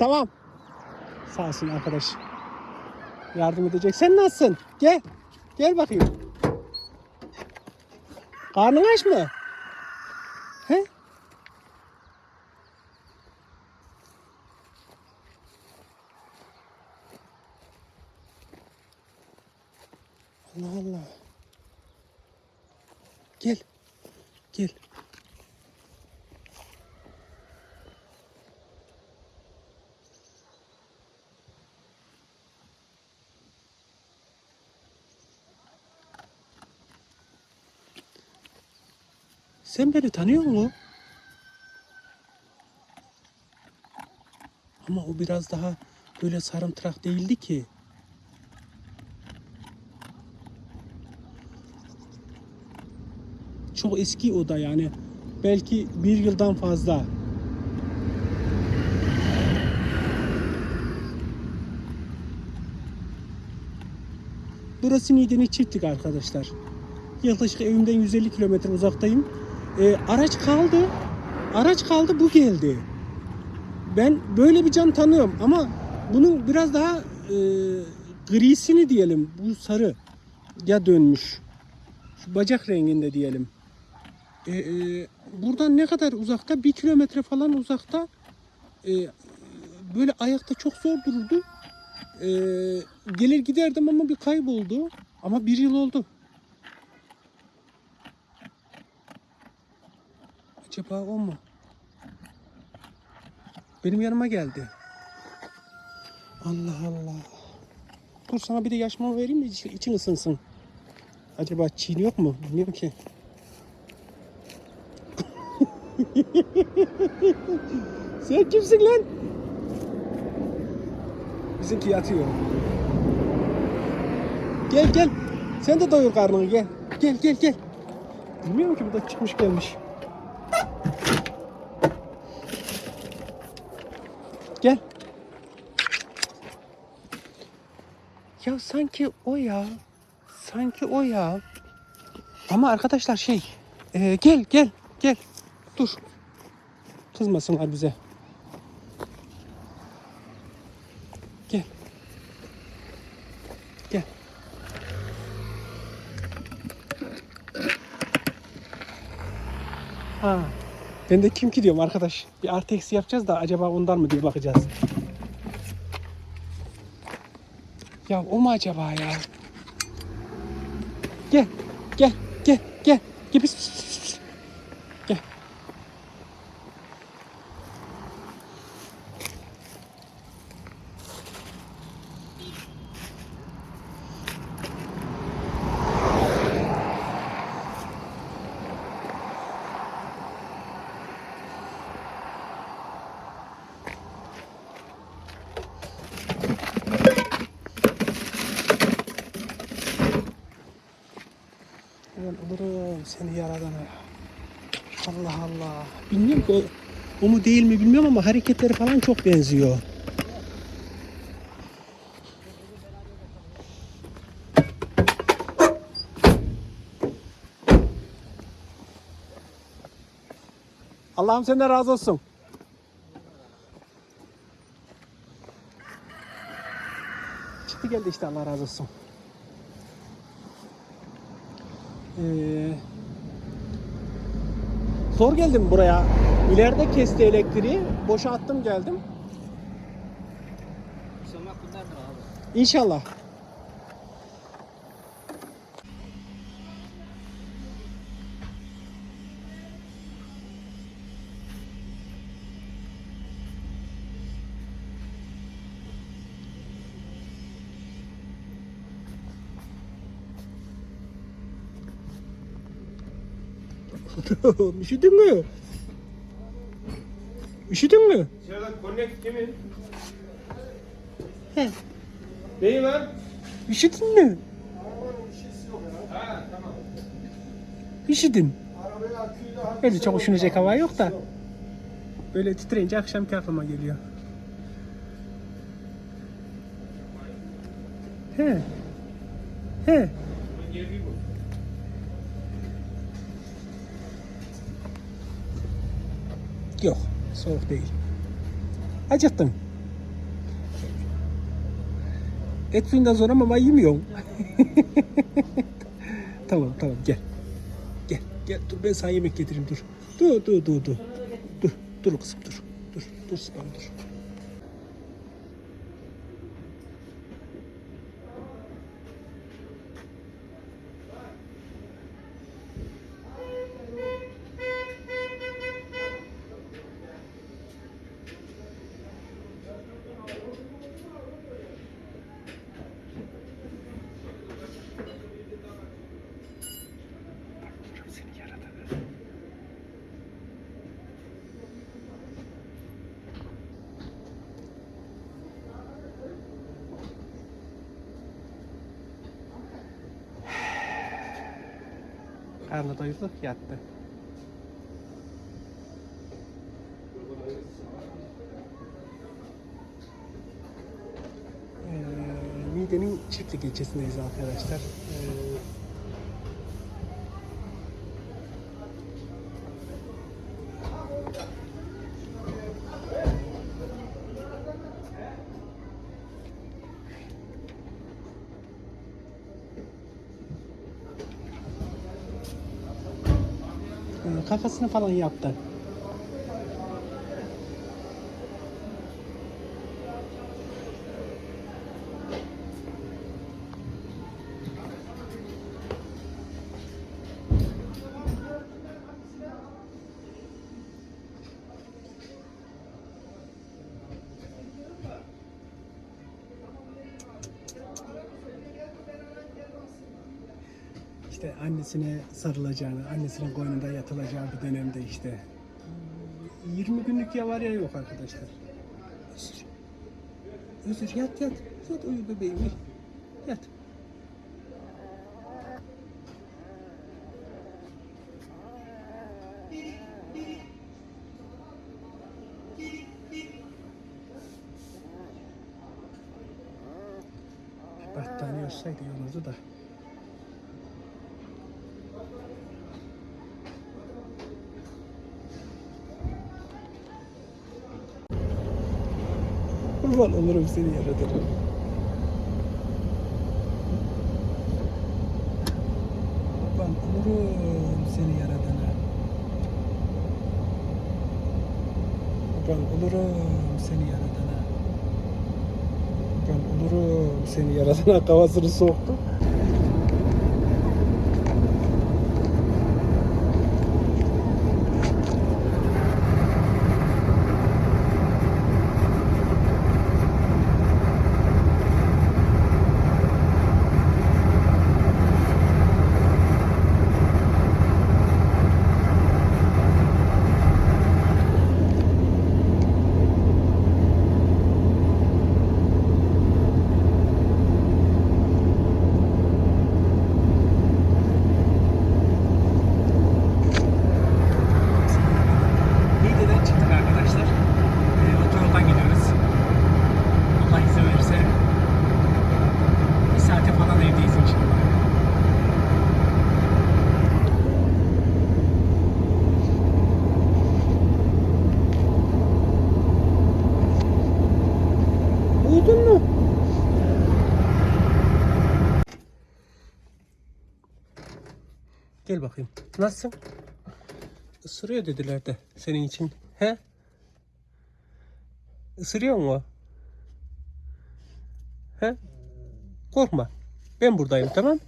Tamam. Sağ olsun arkadaş. Yardım edecek. Sen nasılsın? Gel. Gel bakayım. Karnın aç mı? He? Allah Allah. Gel. Gel. Sen beni tanıyor musun? Ama o biraz daha böyle sarımtırak değildi ki. Çok eski o da yani. Belki bir yıldan fazla. Burası Niğde'nin çiftlik arkadaşlar. Yaklaşık evimden 150 kilometre uzaktayım. Ee, araç kaldı. Araç kaldı bu geldi. Ben böyle bir can tanıyorum ama bunun biraz daha e, grisini diyelim. Bu sarı ya dönmüş. Şu bacak renginde diyelim. E, e, buradan ne kadar uzakta? Bir kilometre falan uzakta. E, böyle ayakta çok zor dururdu. E, gelir giderdim ama bir kayboldu. Ama bir yıl oldu. Acaba o mu? Benim yanıma geldi. Allah Allah. Dur sana bir de yaşma vereyim de içi- için ısınsın. Acaba çiğ yok mu? Bilmiyorum ki. Sen kimsin lan? Bizimki yatıyor. Gel gel. Sen de doyur karnını gel. Gel gel gel. Bilmiyorum ki bu da çıkmış gelmiş. Gel. Ya sanki o ya. Sanki o ya. Ama arkadaşlar şey. e, gel gel gel. Dur. Kızmasınlar bize. Gel. Gel. Ha. Ben de kim ki diyorum arkadaş. Bir artı eksi yapacağız da acaba ondan mı diye bakacağız. Ya o mu acaba ya? Gel, gel, gel, gel. Gel pis, pis. Gel. Ulan olurum seni yaradana. Allah Allah. Bilmiyorum ki o, o mu değil mi bilmiyorum ama hareketleri falan çok benziyor. Allah'ım senden razı olsun. Çıktı geldi işte Allah razı olsun. Ee, zor geldim buraya. İleride kesti elektriği. Boşa attım geldim. İnşallah bunlardır abi. İnşallah. Üşüdün mü? Üşüdün mü? Serdar Connect kimin? He. Neyi var? Üşüdün mü? Ha tamam. Üşüdüm. Öyle çok üşünecek hava yok da. Böyle titreyince akşamki aklıma geliyor. He. He. Soğuk yok. Soğuk değil. Acıktım. Et suyundan sonra mama yemiyorum. tamam tamam gel. Gel gel dur ben sana yemek getireyim dur. Dur dur dur dur. Dur dur kızım dur. Dur dur sıkam dur. 50 dəqiqlik yatdı. Ee, Midenin çiftlik ilçesindeyiz arkadaşlar. Ee, kakasını falan yaptı. İşte annesine sarılacağını, annesinin koynunda yatılacağı bir dönemde işte. 20 günlük ya var ya yok arkadaşlar. Özür. Özür yat yat. Yat uyu bebeğim. Yat. Battaniye olsaydı iyi olurdu da. Kurban olurum seni yaratırım. Kurban olurum seni yaradana. Kurban olurum seni yaradana. Kurban olurum seni yaradana kafasını soktu. Niğde'den çıktık arkadaşlar. Ee, otoyoldan gidiyoruz. Allah izin verirse bir saate falan evdeyiz inşallah. Uyudun mu? Gel bakayım. Nasılsın? Isırıyor dediler de senin için. He? Isırıyor mu? He? Korkma. Ben buradayım tamam?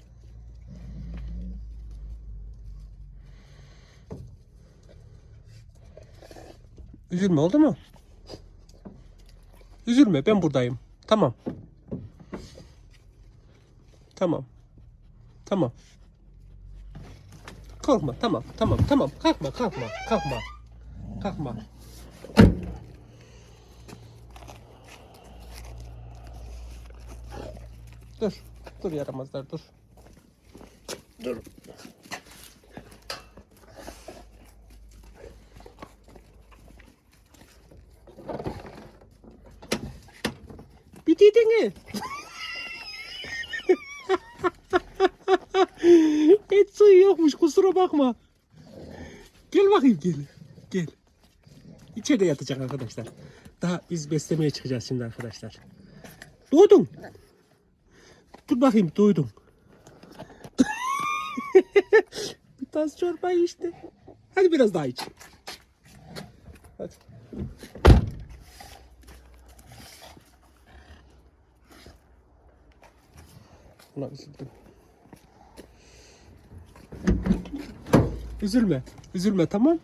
Üzülme oldu mu? Üzülme ben buradayım. Tamam. Tamam. Tamam. Korkma tamam tamam tamam kalkma kalkma kalkma kalkma. Dur dur yaramazlar dur. Dur. Bitirdin Et suyu yokmuş kusura bakma. Gel bakayım gel. Gel. İçeride yatacak arkadaşlar. Daha biz beslemeye çıkacağız şimdi arkadaşlar. Doğdun. Dur bakayım duydum. bir tas çorba içti. Hadi biraz daha iç. Hadi. Buna üzüldüm. Üzülme. Üzülme tamam.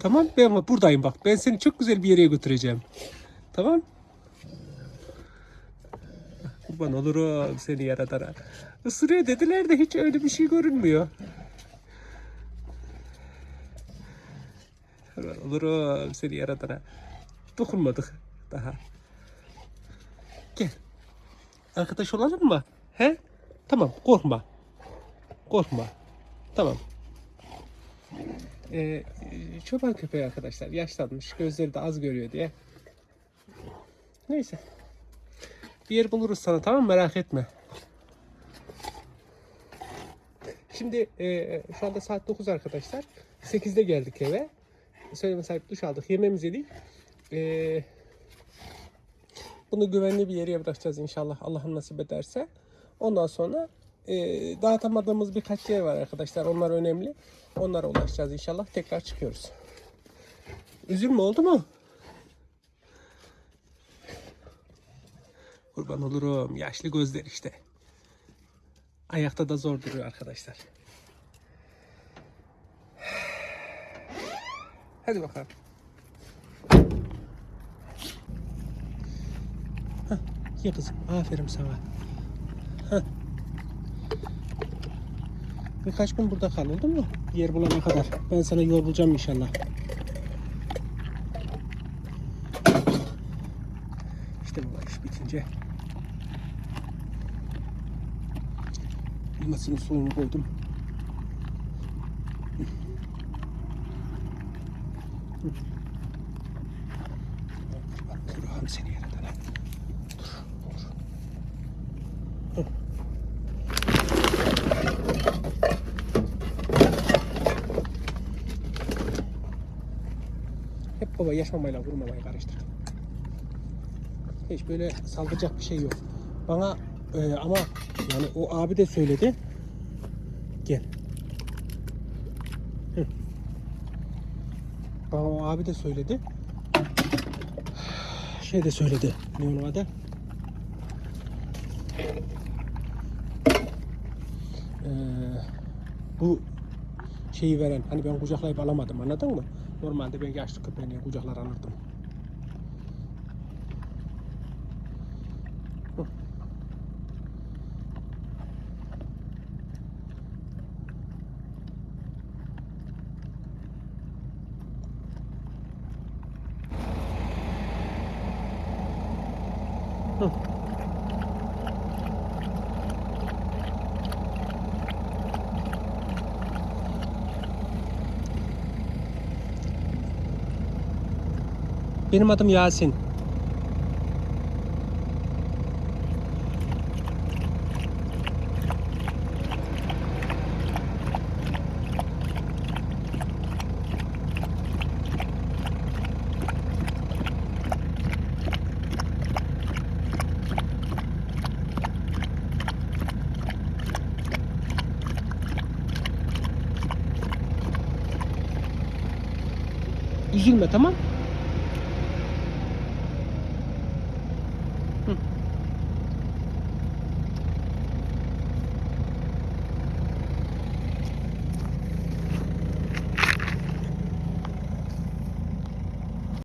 Tamam ben buradayım bak. Ben seni çok güzel bir yere götüreceğim. Tamam. Kurban olurum seni yaratana. Isırıyor dediler de hiç öyle bir şey görünmüyor. Kurban olurum seni yaratana. Dokunmadık daha. Gel. Arkadaş olalım mı? He? Tamam korkma. Korkma. Tamam. Ee, çoban köpeği arkadaşlar yaşlanmış. Gözleri de az görüyor diye. Neyse. Bir yer buluruz sana tamam mı? Merak etme. Şimdi e, şu anda saat 9 arkadaşlar. 8'de geldik eve. Söyleme sahip duş aldık. Yemeğimizi yedik. E, bunu güvenli bir yere bırakacağız inşallah. Allah'ın nasip ederse. Ondan sonra e, dağıtamadığımız birkaç yer var arkadaşlar. Onlar önemli. Onlara ulaşacağız inşallah. Tekrar çıkıyoruz. Üzülme oldu mu? Kurban olurum. Yaşlı gözler işte. Ayakta da zor duruyor arkadaşlar. Hadi bakalım. Hah, ye kızım. Aferin sana. Hah. Birkaç gün burada kal oldu mu? Yer bulana kadar. Ben sana yol bulacağım inşallah. İşte bu iş bitince. Limasının suyunu koydum. Bak kırıyorum seni yerden. ha. Dur, dur. Hı. Hep baba yaşmamayla vurmamayı karıştırdım. Hiç böyle saldıracak bir şey yok. Bana e, ama yani o abi de söyledi. Gel. Hı. Bana o abi de söyledi. Şey de söyledi. Ne onun adı? Ee, bu şeyi veren hani ben kucaklayıp alamadım anladın mı? Normalde ben yaşlı köpeğini kucaklar alırdım. Benim adım Yasin. Üzülme tamam?